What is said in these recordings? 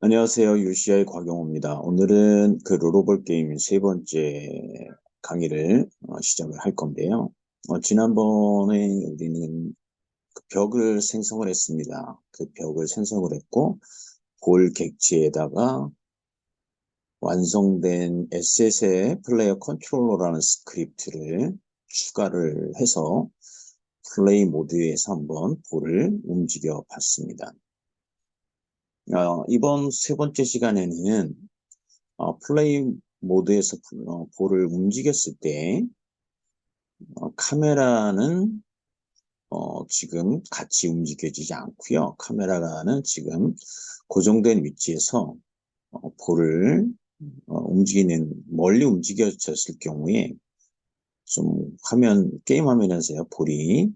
안녕하세요. UCI 곽영호입니다. 오늘은 그 롤오버 게임 세 번째 강의를 어, 시작을 할 건데요. 어, 지난번에 우리는 그 벽을 생성을 했습니다. 그 벽을 생성을 했고 볼 객지에다가 완성된 에셋의 플레이어 컨트롤러라는 스크립트를 추가를 해서 플레이 모드에서 한번 볼을 움직여 봤습니다. 어, 이번 세 번째 시간에는 어, 플레이 모드에서 어, 볼을 움직였을 때 어, 카메라는 어, 지금 같이 움직여지지 않고요. 카메라는 지금 고정된 위치에서 어, 볼을 어, 움직이는 멀리 움직여졌을 경우에 좀 화면 게임 화면에서요 볼이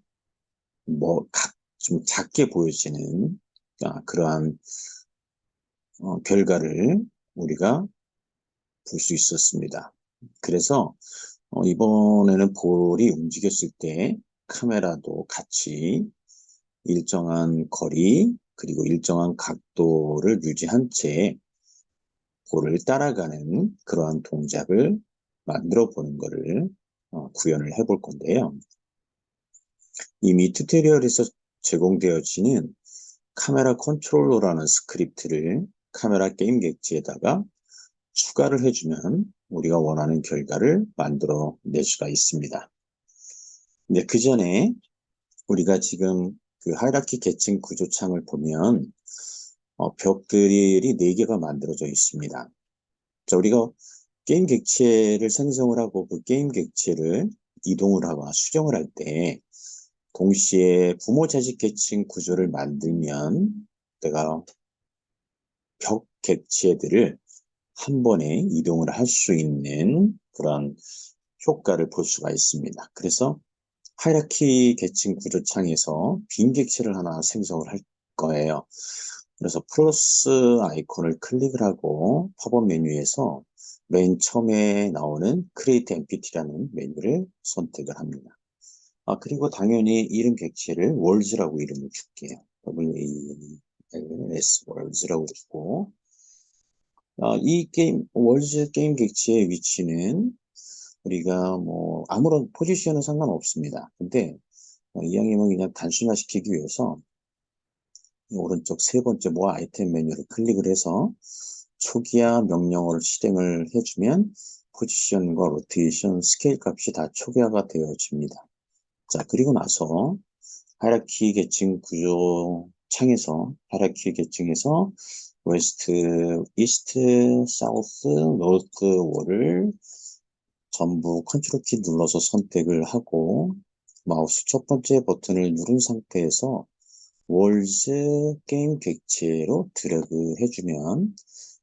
뭐좀 작게 보여지는 아, 그러한 어, 결과를 우리가 볼 수 있었습니다. 그래서 어, 이번에는 볼이 움직였을 때 카메라도 같이 일정한 거리 그리고 일정한 각도를 유지한 채 볼을 따라가는 그러한 동작을 만들어 보는 것을 어, 구현을 해 볼 건데요. 이미 튜토리얼에서 제공되어지는 카메라 컨트롤러라는 스크립트를 카메라 게임 객지에다가 추가를 해주면 우리가 원하는 결과를 만들어 낼 수가 있습니다. 근데 그 전에 우리가 지금 그 하이라키 계층 구조창을 보면 어, 벽들이 4개가 만들어져 있습니다. 자, 우리가 게임 객체를 생성을 하고 그 게임 객체를 이동을 하거나 수정을 할 때 동시에 부모 자식 계층 구조를 만들면 내가 벽 객체들을 한 번에 이동을 할 수 있는 그런 효과를 볼 수가 있습니다. 그래서 하이라키 계층 구조 창에서 빈 객체를 하나 생성을 할 거예요. 그래서 플러스 아이콘을 클릭을 하고 팝업 메뉴에서 맨 처음에 나오는 Create Empty라는 메뉴를 선택을 합니다. 아, 그리고 당연히 이름 객체를 월즈라고 이름을 줄게요. W-A LS 월즈라고 있고 어, 이 게임 월즈 게임 객지의 위치는 우리가 뭐 아무런 포지션은 상관없습니다. 근데 어, 이왕이면 그냥 단순화시키기 위해서 오른쪽 세 번째 모 아이템 메뉴를 클릭을 해서 초기화 명령어를 실행을 해주면 포지션과 로테이션, 스케일 값이 다 초기화가 되어집니다. 자, 그리고 나서 하이라키 계층 구조 창에서 하이라키 계층에서 웨스트, 이스트, 사우스, 노스 월을 전부 컨트롤 키 눌러서 선택을 하고 마우스 첫 번째 버튼을 누른 상태에서 월즈 게임 객체로 드래그 해주면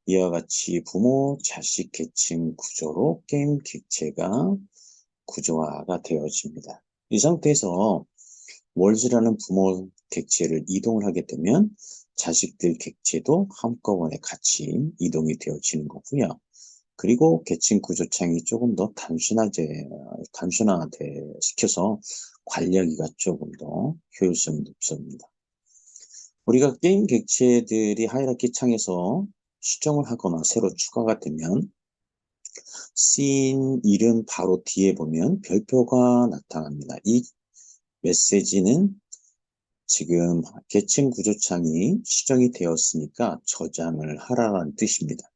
이와 같이 부모 자식 계층 구조로 게임 객체가 구조화가 되어집니다. 이 상태에서 월즈라는 부모 객체를 이동을 하게 되면 자식들 객체도 한꺼번에 같이 이동이 되어지는 거고요. 그리고 계층 구조창이 조금 더 단순하게, 단순화돼 시켜서 관리하기가 조금 더 효율성이 높습니다. 우리가 게임 객체들이 하이라키 창에서 수정을 하거나 새로 추가가 되면 씬 이름 바로 뒤에 보면 별표가 나타납니다. 이 메시지는 지금 계층 구조창이 수정이 되었으니까 저장을 하라는 뜻입니다.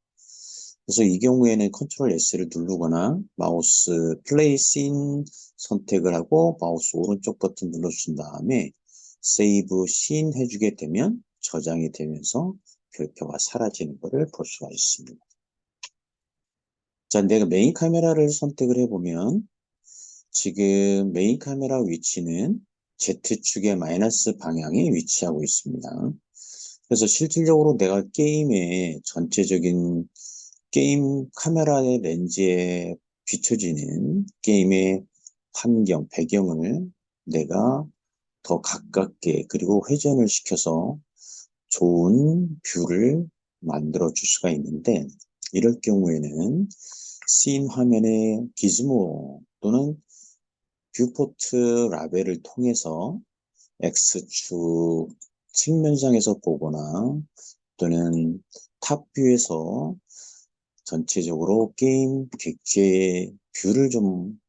그래서 이 경우에는 컨트롤 S를 누르거나 마우스 플레이 씬 선택을 하고 마우스 오른쪽 버튼 눌러준 다음에 세이브 씬 해주게 되면 저장이 되면서 별표가 사라지는 것을 볼 수가 있습니다. 자, 내가 메인 카메라를 선택을 해보면 지금 메인 카메라 위치는 Z축의 마이너스 방향에 위치하고 있습니다. 그래서 실질적으로 내가 게임의 전체적인 게임 카메라의 렌즈에 비춰지는 게임의 환경, 배경을 내가 더 가깝게 그리고 회전을 시켜서 좋은 뷰를 만들어 줄 수가 있는데 이럴 경우에는 씬 화면의 기즈모 또는 뷰포트 라벨을 통해서 X축 측면상에서 보거나 또는 탑뷰에서 전체적으로 게임 객체 뷰를 좀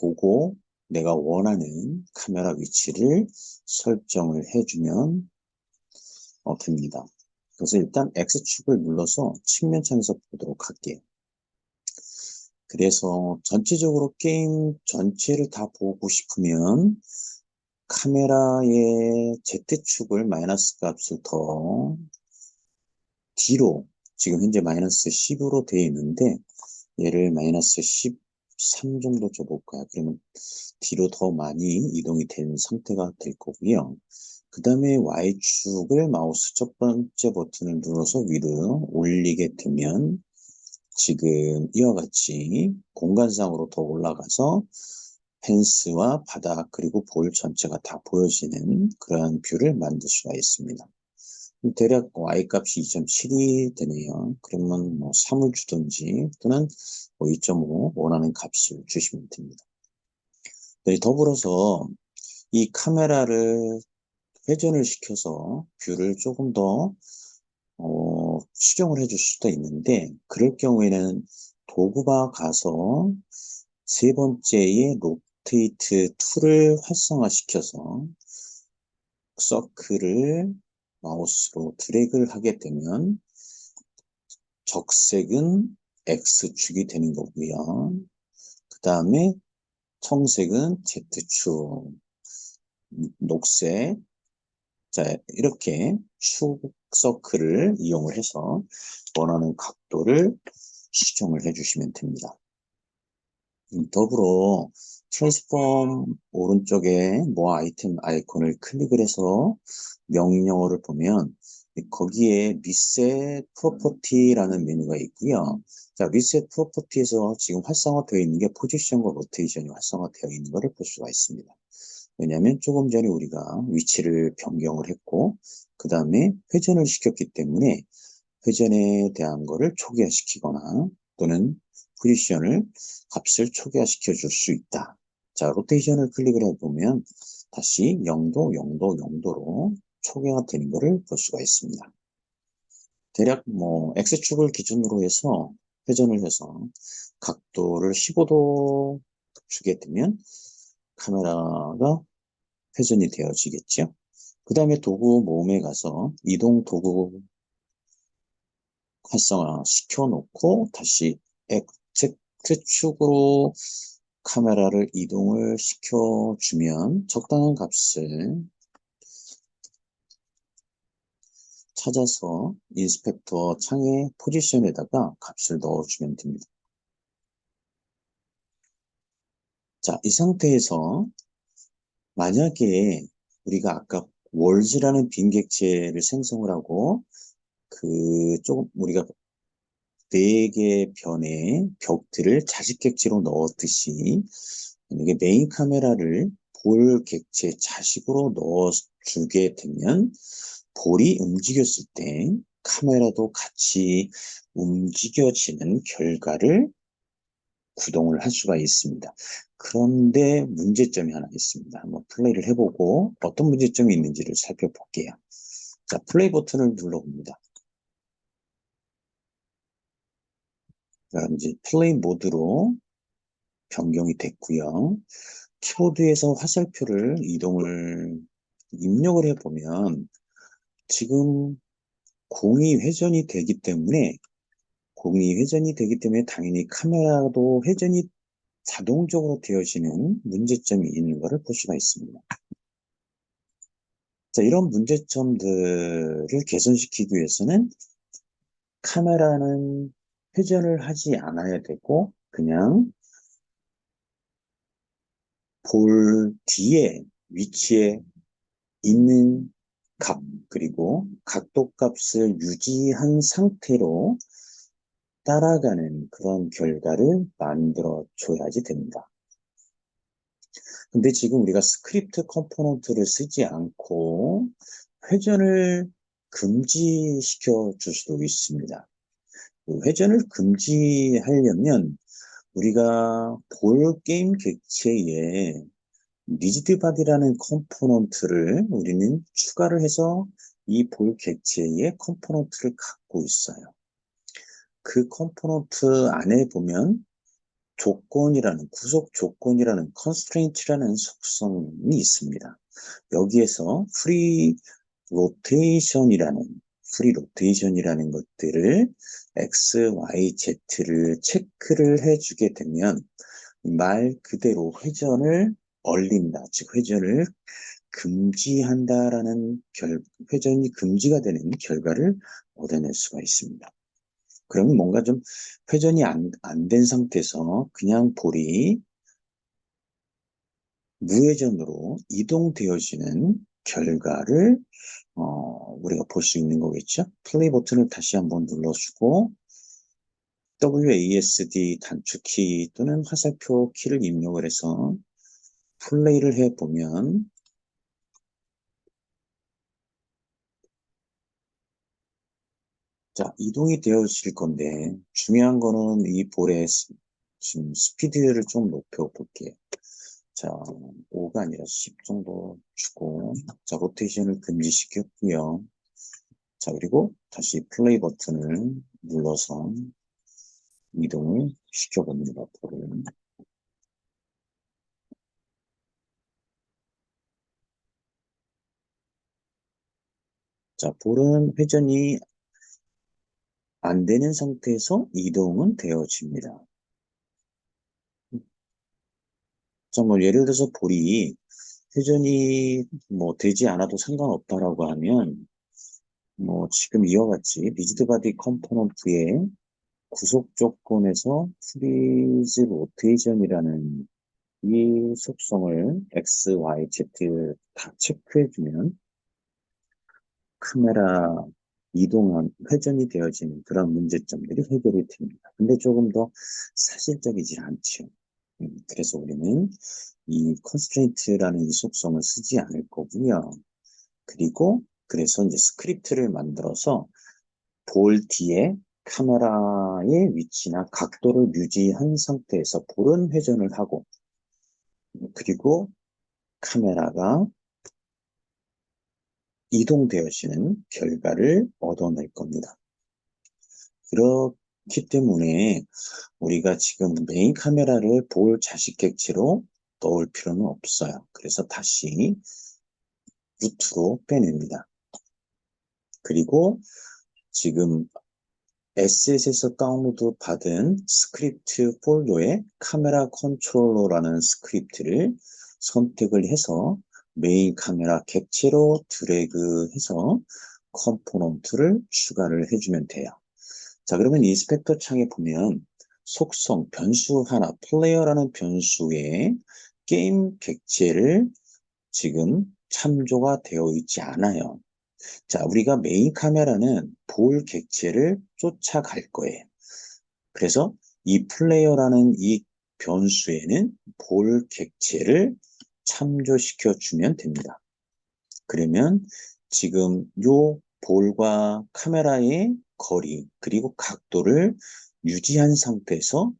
보고 내가 원하는 카메라 위치를 설정을 해주면 어, 됩니다. 그래서 일단 X축을 눌러서 측면창에서 보도록 할게요. 그래서 전체적으로 게임 전체를 다 보고 싶으면 카메라의 Z축을 마이너스 값을 더 뒤로 지금 현재 마이너스 10으로 되어 있는데 얘를 마이너스 13 정도 줘볼까요? 그러면 뒤로 더 많이 이동이 된 상태가 될 거고요. 그 다음에 Y축을 마우스 첫 번째 버튼을 눌러서 위로 올리게 되면 지금 이와 같이 공간상으로 더 올라가서 펜스와 바닥 그리고 볼 전체가 다 보여지는 그러한 뷰를 만들 수가 있습니다. 대략 y값이 2.7이 되네요. 그러면 뭐 3을 주든지 또는 뭐 2.5 원하는 값을 주시면 됩니다. 네, 더불어서 이 카메라를 회전을 시켜서 뷰를 조금 더 어, 수정을 해줄 수도 있는데 그럴 경우에는 도구바 가서 세 번째의 로테이트 툴을 활성화시켜서 서클을 마우스로 드래그를 하게 되면 적색은 X축이 되는 거고요. 그 다음에 청색은 Z축, 녹색, 자 이렇게 축 서클을 이용을 해서 원하는 각도를 수정을 해주시면 됩니다. 음, 더불어 트랜스폼 오른쪽에 뭐 아이템 아이콘을 클릭을 해서 명령어를 보면 거기에 리셋 프로퍼티라는 메뉴가 있고요. 자, 리셋 프로퍼티에서 지금 활성화되어 있는 게 포지션과 로테이션이 활성화되어 있는 것을 볼 수가 있습니다. 왜냐하면 조금 전에 우리가 위치를 변경을 했고 그 다음에 회전을 시켰기 때문에 회전에 대한 거를 초기화시키거나 또는 포지션을 값을 초기화시켜 줄 수 있다. 자, 로테이션을 클릭을 해보면 다시 0도, 0도, 0도로 초기화가 되는 것을 볼 수가 있습니다. 대략 뭐 X축을 기준으로 해서 회전을 해서 각도를 15도 주게 되면 카메라가 회전이 되어지겠죠. 그 다음에 도구 모음에 가서 이동 도구 활성화 시켜놓고 다시 X축으로 카메라를 이동을 시켜주면 적당한 값을 찾아서 인스펙터 창의 포지션에다가 값을 넣어주면 됩니다. 자, 이 상태에서 만약에 우리가 아까 월즈라는 빈객체를 생성을 하고 그 조금 우리가 네개 변의 벽들을 자식 객체로 넣었듯이 만약에 메인 카메라를 볼 객체 자식으로 넣어주게 되면 볼이 움직였을 때 카메라도 같이 움직여지는 결과를 구동을 할 수가 있습니다. 그런데 문제점이 하나 있습니다. 한번 플레이를 해보고 어떤 문제점이 있는지를 살펴볼게요. 자, 플레이 버튼을 눌러봅니다. 자, 이제 플레이 모드로 변경이 됐고요. 키보드에서 화살표를 이동을 입력을 해보면 지금 공이 회전이 되기 때문에 공이 회전이 되기 때문에 당연히 카메라도 회전이 자동적으로 되어지는 문제점이 있는 것을 볼 수가 있습니다. 자, 이런 문제점들을 개선시키기 위해서는 카메라는 회전을 하지 않아야 되고 그냥 볼 뒤에 위치에 있는 값 그리고 각도 값을 유지한 상태로 따라가는 그런 결과를 만들어 줘야지 됩니다. 근데 지금 우리가 스크립트 컴포넌트를 쓰지 않고 회전을 금지시켜 줄 수도 있습니다. 그 회전을 금지하려면 우리가 볼 게임 객체에 리지드 바디라는 컴포넌트를 우리는 추가를 해서 이 볼 객체의 컴포넌트를 갖고 있어요. 그 컴포넌트 안에 보면 조건이라는 구속 조건이라는 constraint라는 속성이 있습니다. 여기에서 free rotation이라는 free rotation이라는 것들을 x, y, z를 체크를 해주게 되면 말 그대로 회전을 얼린다, 즉 회전을 금지한다라는 결, 회전이 금지가 되는 결과를 얻어낼 수가 있습니다. 그러면 뭔가 좀 회전이 안, 안 된 상태에서 그냥 볼이 무회전으로 이동되어지는 결과를 어, 우리가 볼 수 있는 거겠죠. 플레이 버튼을 다시 한번 눌러주고 WASD 단축키 또는 화살표 키를 입력을 해서 플레이를 해보면 자, 이동이 되어질 건데 중요한 거는 이 볼의 지금 스피드를 좀 높여 볼게요. 자, 5가 아니라 10 정도 주고 자, 로테이션을 금지시켰고요. 자, 그리고 다시 플레이 버튼을 눌러서 이동을 시켜봅니다. 볼을. 자, 볼은 회전이 안 되는 상태에서 이동은 되어집니다. 자, 뭐, 예를 들어서 볼이 회전이 뭐 되지 않아도 상관없다라고 하면, 뭐, 지금 이와 같이 리지드 바디 컴포넌트의 구속 조건에서 프리즈 로테이션이라는 이 속성을 X, Y, Z 다 체크해주면 카메라 이동한 회전이 되어지는 그런 문제점들이 해결이 됩니다. 근데 조금 더 사실적이지 않죠. 음, 그래서 우리는 이 constraint라는 이 속성을 쓰지 않을 거고요. 그리고 그래서 이제 스크립트를 만들어서 볼 뒤에 카메라의 위치나 각도를 유지한 상태에서 볼은 회전을 하고 그리고 카메라가 이동되어지는 결과를 얻어낼 겁니다. 그렇기 때문에 우리가 지금 메인 카메라를 볼 자식 객체로 넣을 필요는 없어요. 그래서 다시 루트로 빼냅니다. 그리고 지금 SS에서 다운로드 받은 스크립트 폴더에 카메라 컨트롤러라는 스크립트를 선택을 해서 메인 카메라 객체로 드래그해서 컴포넌트를 추가를 해주면 돼요. 자, 그러면 인스펙터 창에 보면 속성, 변수 하나, 플레이어라는 변수에 게임 객체를 지금 참조가 되어 있지 않아요. 자, 우리가 메인 카메라는 볼 객체를 쫓아갈 거예요. 그래서 이 플레이어라는 이 변수에는 볼 객체를 참조시켜 주면 됩니다. 그러면 지금 요 볼과 카메라의 거리 그리고 각도를 유지한 상태에서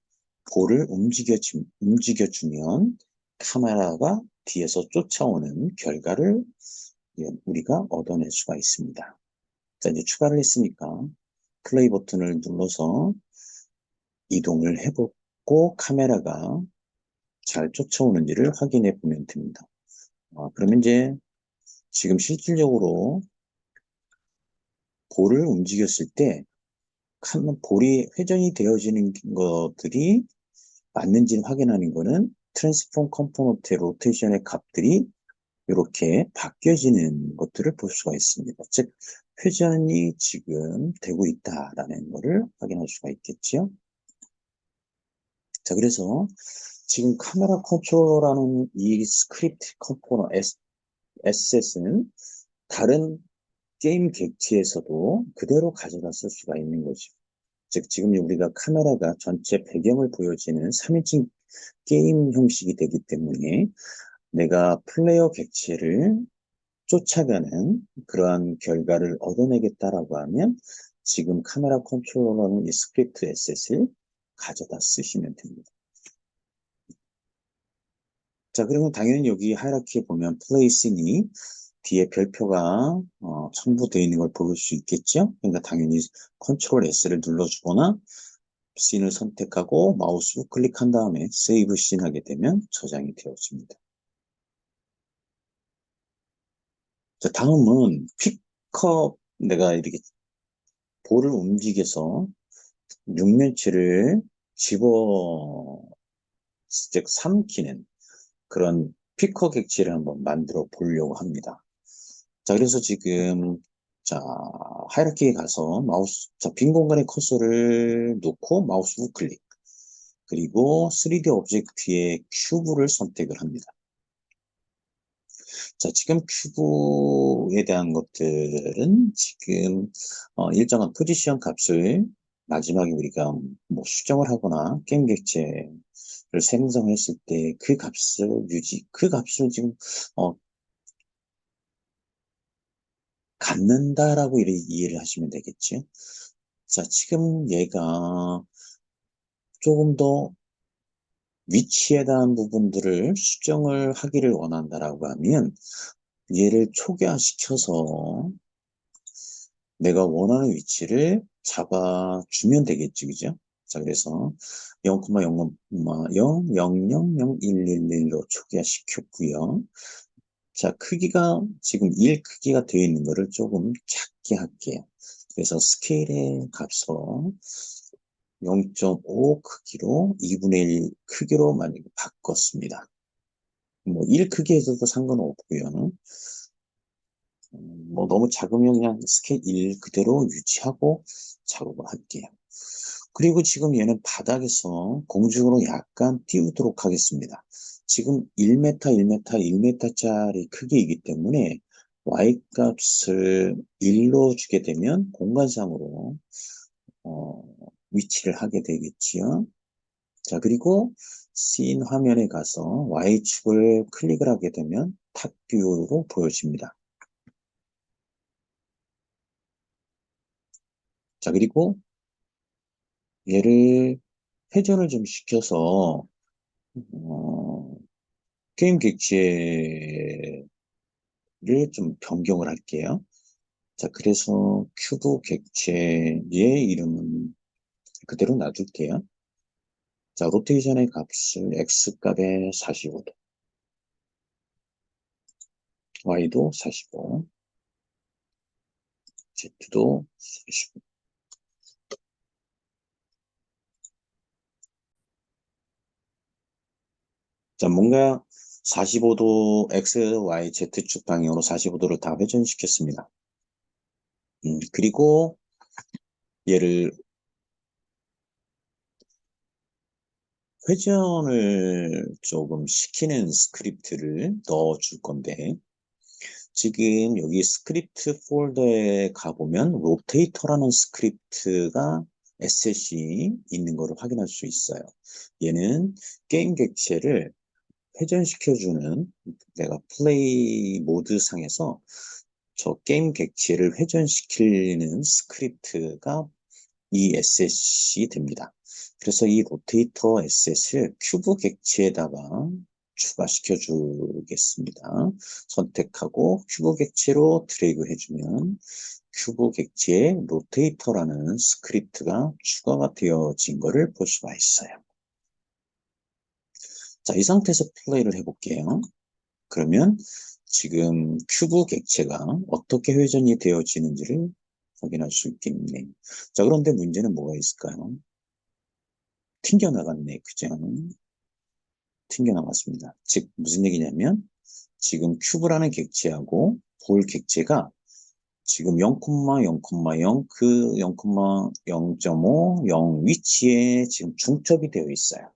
볼을 움직여, 주, 움직여 주면 카메라가 뒤에서 쫓아오는 결과를 예, 우리가 얻어낼 수가 있습니다. 자, 이제 추가를 했으니까 플레이 버튼을 눌러서 이동을 해보고 카메라가 잘 쫓아오는지를 확인해 보면 됩니다. 아, 그러면 이제 지금 실질적으로 볼을 움직였을 때 볼이 회전이 되어지는 것들이 맞는지를 확인하는 것은 트랜스폼 컴포넌트의 로테이션의 값들이 이렇게 바뀌어지는 것들을 볼 수가 있습니다. 즉 회전이 지금 되고 있다라는 것을 확인할 수가 있겠죠. 자 그래서 지금 카메라 컨트롤러라는 이 스크립트 컴포너 에셋은 다른 게임 객체에서도 그대로 가져다 쓸 수가 있는 거죠. 즉 지금 우리가 카메라가 전체 배경을 보여지는 3인칭 게임 형식이 되기 때문에 내가 플레이어 객체를 쫓아가는 그러한 결과를 얻어내겠다라고 하면 지금 카메라 컨트롤러는 이 스크립트 에셋을 가져다 쓰시면 됩니다. 자, 그러면 당연히 여기 하이라키에 보면 플레이스니 뒤에 별표가 어, 첨부되어 있는 걸볼수 있겠죠? 그러니까 당연히 컨트롤 S를 눌러주거나 씬을 선택하고 마우스 클릭한 다음에 세이브 씬 하게 되면 저장이 되어집니다. 자, 다음은 픽업 내가 이렇게 볼을 움직여서 육면체를 집어 즉 삼키는 그런 피커 객체를 한번 만들어 보려고 합니다. 자, 그래서 지금 자, 하이라키에 가서 마우스, 자, 빈 공간에 커서를 놓고 마우스 우클릭. 그리고 3D 오브젝트의 큐브를 선택을 합니다. 자, 지금 큐브에 대한 것들은 지금 어, 일정한 포지션 값을 마지막에 우리가 뭐 수정을 하거나 게임 객체를 생성했을 때 그 값을 유지, 그 값을 지금 어, 갖는다라고 이해를 하시면 되겠지. 자, 지금 얘가 조금 더 위치에 대한 부분들을 수정을 하기를 원한다라고 하면 얘를 초기화시켜서 내가 원하는 위치를 잡아주면 되겠지, 그죠? 자, 그래서 0,0,0,0001111로 초기화시켰고요. 자, 크기가 지금 1 크기가 되어 있는 거를 조금 작게 할게요. 그래서 스케일의 값을 0.5 크기로 2분의 1 크기로 만약에 바꿨습니다. 뭐 1 크기에서도 상관없고요. 음, 뭐 너무 작으면 그냥 스케일 1 그대로 유지하고 작업을 할게요. 그리고 지금 얘는 바닥에서 공중으로 약간 띄우도록 하겠습니다. 지금 1m, 1m, 1m짜리 크기이기 때문에 y값을 1로 주게 되면 공간상으로 어, 위치를 하게 되겠지요. 자, 그리고 씬 화면에 가서 Y축을 클릭을 하게 되면 탑뷰로 보여집니다. 자, 그리고 얘를 회전을 좀 시켜서 어, 게임 객체를 좀 변경을 할게요. 자, 그래서 큐브 객체의 이름은 그대로 놔둘게요. 자, 로테이션의 값을 X값에 45도, Y도 45, Z도 45. 자, 뭔가 45도 X, Y, Z축 방향으로 45도를 다 회전시켰습니다. 음, 그리고 얘를 회전을 조금 시키는 스크립트를 넣어 줄 건데 지금 여기 스크립트 폴더에 가보면 로테이터라는 스크립트가 에셋이 있는 것을 확인할 수 있어요. 얘는 게임 객체를 회전시켜주는 내가 플레이 모드 상에서 저 게임 객체를 회전시키는 스크립트가 이 에셋이 됩니다. 그래서 이 로테이터 에셋을 큐브 객체에다가 추가시켜 주겠습니다. 선택하고 큐브 객체로 드래그 해주면 큐브 객체에 로테이터라는 스크립트가 추가가 되어진 것을 볼 수가 있어요. 자, 이 상태에서 플레이를 해볼게요. 그러면 지금 큐브 객체가 어떻게 회전이 되어지는지를 확인할 수 있겠네요. 자, 그런데 문제는 뭐가 있을까요? 튕겨나갔네. 그죠? 튕겨나갔습니다. 즉, 무슨 얘기냐면, 지금 큐브라는 객체하고 볼 객체가 지금 0,0,0, 그 0,0.5, 0 위치에 지금 중첩이 되어 있어요.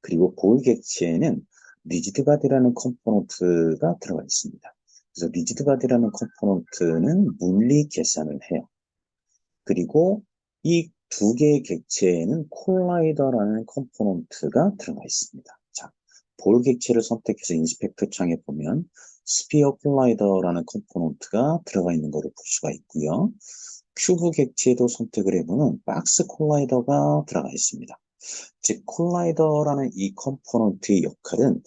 그리고 볼 객체에는 리지드 바디라는 컴포넌트가 들어가 있습니다. 그래서 리지드 바디라는 컴포넌트는 물리 계산을 해요. 그리고 이 두 개의 객체에는 콜라이더라는 컴포넌트가 들어가 있습니다. 자, 볼 객체를 선택해서 인스펙터 창에 보면 스피어 콜라이더라는 컴포넌트가 들어가 있는 것을 볼 수가 있고요. 큐브 객체도 선택을 해보면 박스 콜라이더가 들어가 있습니다. 즉 콜라이더라는 이 컴포넌트의 역할은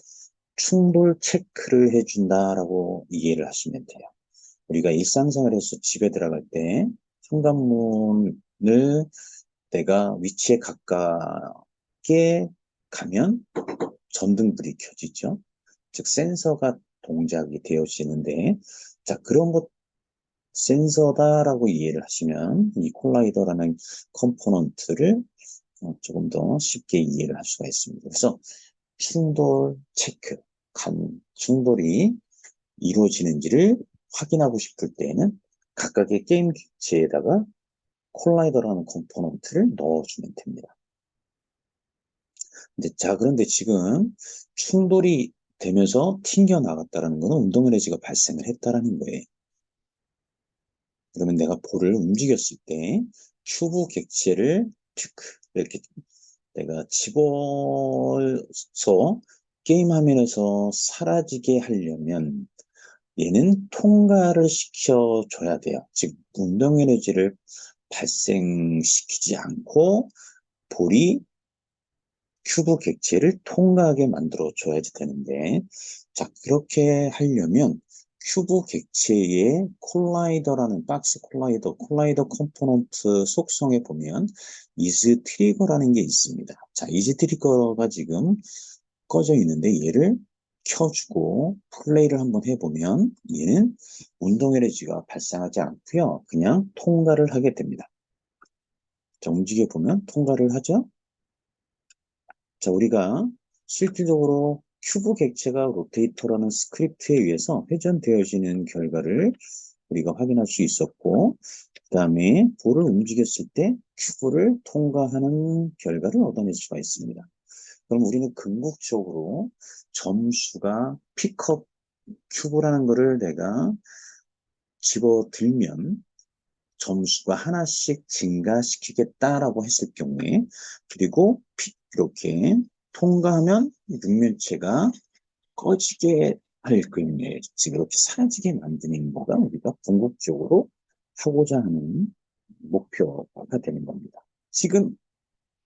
충돌 체크를 해준다라고 이해를 하시면 돼요. 우리가 일상생활에서 집에 들어갈 때 현관문을 내가 위치에 가깝게 가면 전등불이 켜지죠. 즉 센서가 동작이 되어지는데 자 그런 것 센서다라고 이해를 하시면 이 콜라이더라는 컴포넌트를 어, 조금 더 쉽게 이해를 할 수가 있습니다. 그래서 충돌 체크, 간 충돌이 이루어지는지를 확인하고 싶을 때에는 각각의 게임 기체에다가 콜라이더라는 컴포넌트를 넣어주면 됩니다. 근데 자 그런데 지금 충돌이 되면서 튕겨 나갔다는 것은 운동 에너지가 발생을 했다라는 거예요. 그러면 내가 볼을 움직였을 때 큐브 객체를 이렇게 내가 집어서 게임 화면에서 사라지게 하려면 얘는 통과를 시켜줘야 돼요. 즉 운동 에너지를 발생시키지 않고 볼이 큐브 객체를 통과하게 만들어 줘야 되는데 자 그렇게 하려면 큐브 객체의 콜라이더라는 박스 콜라이더, 콜라이더 컴포넌트 속성에 보면 이즈 트리거라는 게 있습니다. 자, 이즈 트리거가 지금 꺼져 있는데 얘를 켜주고 플레이를 한번 해보면 얘는 운동 에너지가 발생하지 않고요. 그냥 통과를 하게 됩니다. 자, 움직여 보면 통과를 하죠. 자, 우리가 실질적으로 큐브 객체가 로테이터라는 스크립트에 의해서 회전되어지는 결과를 우리가 확인할 수 있었고 그 다음에 볼을 움직였을 때 큐브를 통과하는 결과를 얻어낼 수가 있습니다. 그럼 우리는 궁극적으로 점수가 픽업 큐브라는 것을 내가 집어들면 점수가 하나씩 증가시키겠다라고 했을 경우에 그리고 이렇게 통과하면 육면체가 꺼지게 할 경우에 지금 이렇게 사라지게 만드는 거가 우리가 궁극적으로 하고자 하는 목표가 되는 겁니다. 지금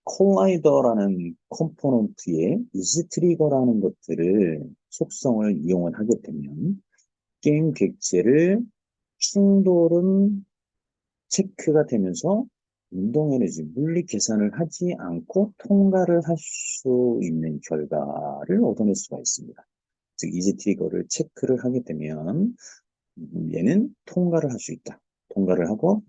콜라이더라는 컴포넌트에 이즈 트리거라는 것들을 속성을 이용을 하게 되면 게임 객체를 충돌은 체크가 되면서 운동 에너지, 물리 계산을 하지 않고 통과를 할 수 있는 결과를 얻어낼 수가 있습니다. 즉, 이지 트리거를 체크를 하게 되면 얘는 통과를 할 수 있다. 통과를 하고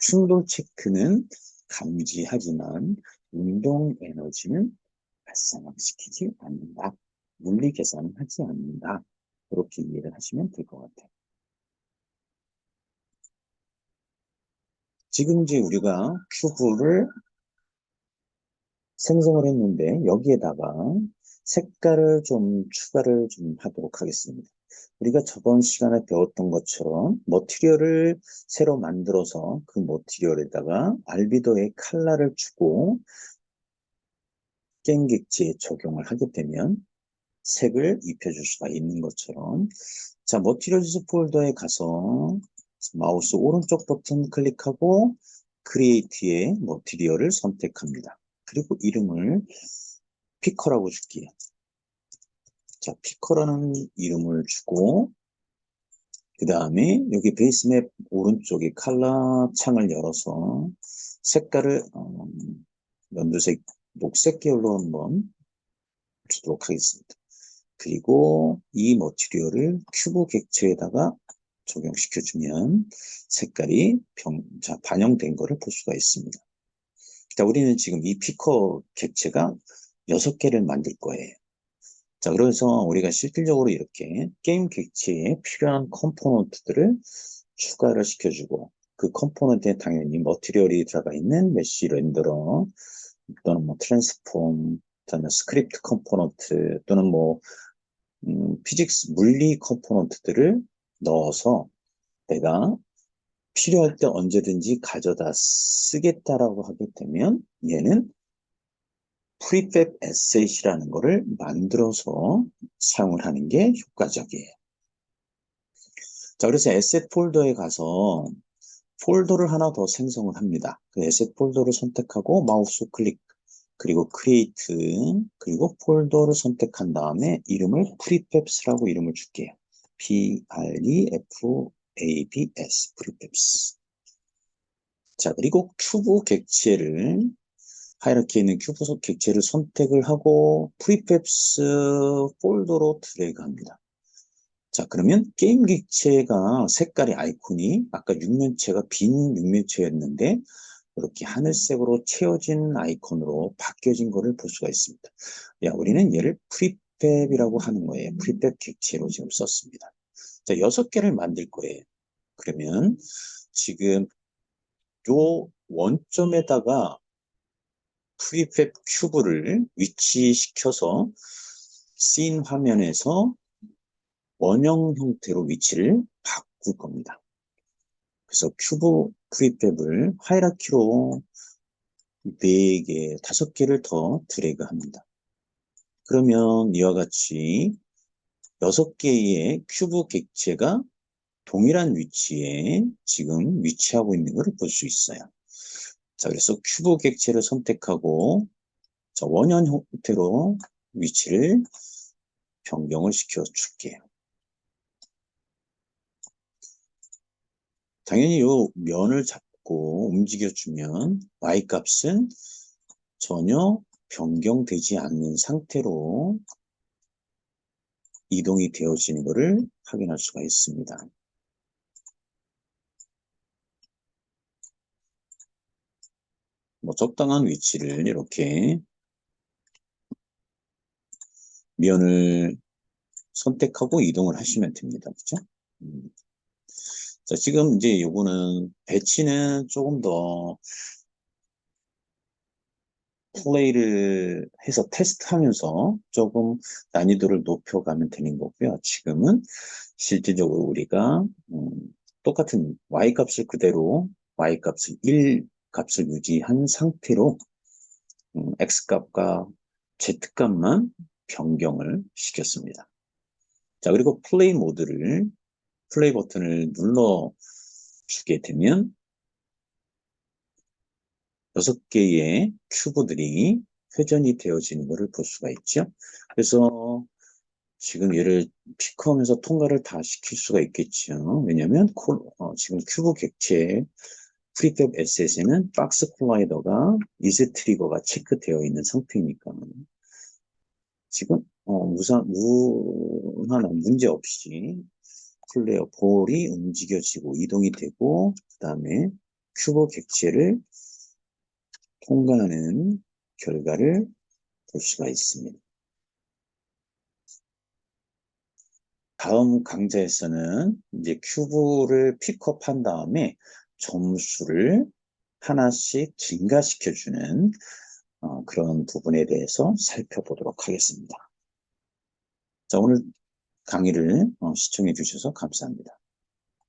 충돌 체크는 감지하지만 운동 에너지는 발생시키지 않는다. 물리 계산은 하지 않는다. 그렇게 이해를 하시면 될 것 같아요. 지금 이제 우리가 큐브를 생성을 했는데 여기에다가 색깔을 좀 추가를 좀 하도록 하겠습니다. 우리가 저번 시간에 배웠던 것처럼 머티리얼을 새로 만들어서 그 머티리얼에다가 알비도의 칼라를 주고 깽객지에 적용을 하게 되면 색을 입혀줄 수가 있는 것처럼 자 머티리얼즈 폴더에 가서 마우스 오른쪽 버튼 클릭하고 크리에이트의 머티리얼을 선택합니다. 그리고 이름을 피커라고 줄게요. 자, 피커라는 이름을 주고 그 다음에 여기 베이스맵 오른쪽에 칼라 창을 열어서 색깔을 어, 연두색, 녹색 계열로 한번 주도록 하겠습니다. 그리고 이 머티리얼을 큐브 객체에다가 적용시켜주면 색깔이 병, 자, 반영된 거를 볼 수가 있습니다. 자, 우리는 지금 이 피커 객체가 6개를 만들 거예요. 자, 그래서 우리가 실질적으로 이렇게 게임 객체에 필요한 컴포넌트들을 추가를 시켜주고 그 컴포넌트에 당연히 머티리얼이 들어가 있는 메시 렌더러 또는 뭐 트랜스폼 또는 스크립트 컴포넌트 또는 뭐 음, 피직스 물리 컴포넌트들을 넣어서 내가 필요할 때 언제든지 가져다 쓰겠다라고 하게 되면 얘는 프리팹 에셋이라는 거를 만들어서 사용을 하는 게 효과적이에요. 자, 그래서 에셋 폴더에 가서 폴더를 하나 더 생성을 합니다. 그 에셋 폴더를 선택하고 마우스 클릭 그리고 create, 그리고 폴더를 선택한 다음에 이름을 prefabs라고 이름을 줄게요. P-R-E-F-A-B-S, prefabs. 자, 그리고 큐브 객체를 하이라키에 있는 큐브 객체를 선택을 하고 prefabs 폴더로 드래그합니다. 자, 그러면 게임 객체가 색깔이 아이콘이 아까 육면체가 빈 육면체였는데 이렇게 하늘색으로 채워진 아이콘으로 바뀌어진 것을 볼 수가 있습니다. 야, 우리는 얘를 프리 팹이라고 하는 거예요. 프리팹 객체로 지금 썼습니다. 자, 여섯 개를 만들 거예요. 그러면 지금 요 원점에다가 프리팹 큐브를 위치시켜서 씬 화면에서 원형 형태로 위치를 바꿀 겁니다. 그래서 큐브 프리팹을 하이라키로 4개, 5개를 더 드래그 합니다. 그러면 이와 같이 6개의 큐브 객체가 동일한 위치에 지금 위치하고 있는 것을 볼 수 있어요. 자, 그래서 큐브 객체를 선택하고 자, 원형 형태로 위치를 변경을 시켜 줄게요. 당연히 요 면을 잡고 움직여주면 y값은 전혀 변경되지 않는 상태로 이동이 되어지는 것을 확인할 수가 있습니다. 뭐 적당한 위치를 이렇게 면을 선택하고 이동을 하시면 됩니다. 그죠? 음. 자, 지금 이제 요거는 배치는 조금 더 플레이를 해서 테스트하면서 조금 난이도를 높여가면 되는 거고요. 지금은 실질적으로 우리가 음, 똑같은 y 값을 그대로 y 값을 1 값을 유지한 상태로 음, x 값과 z 값만 변경을 시켰습니다. 자 그리고 플레이 모드를 플레이 버튼을 눌러 주게 되면 여섯 개의 큐브들이 회전이 되어지는 것을 볼 수가 있죠. 그래서 지금 얘를 피크하면서 통과를 다 시킬 수가 있겠죠. 왜냐하면 어, 지금 큐브 객체 프리캡 SS에는 박스 콜라이더가 이즈 트리거가 체크되어 있는 상태니까 지금 어, 무사, 무한한 문제 없이 플레이어 볼이 움직여지고 이동이 되고 그 다음에 큐브 객체를 통과하는 결과를 볼 수가 있습니다. 다음 강좌에서는 이제 큐브를 픽업한 다음에 점수를 하나씩 증가시켜주는 어, 그런 부분에 대해서 살펴보도록 하겠습니다. 자, 오늘 강의를 어, 시청해 주셔서 감사합니다.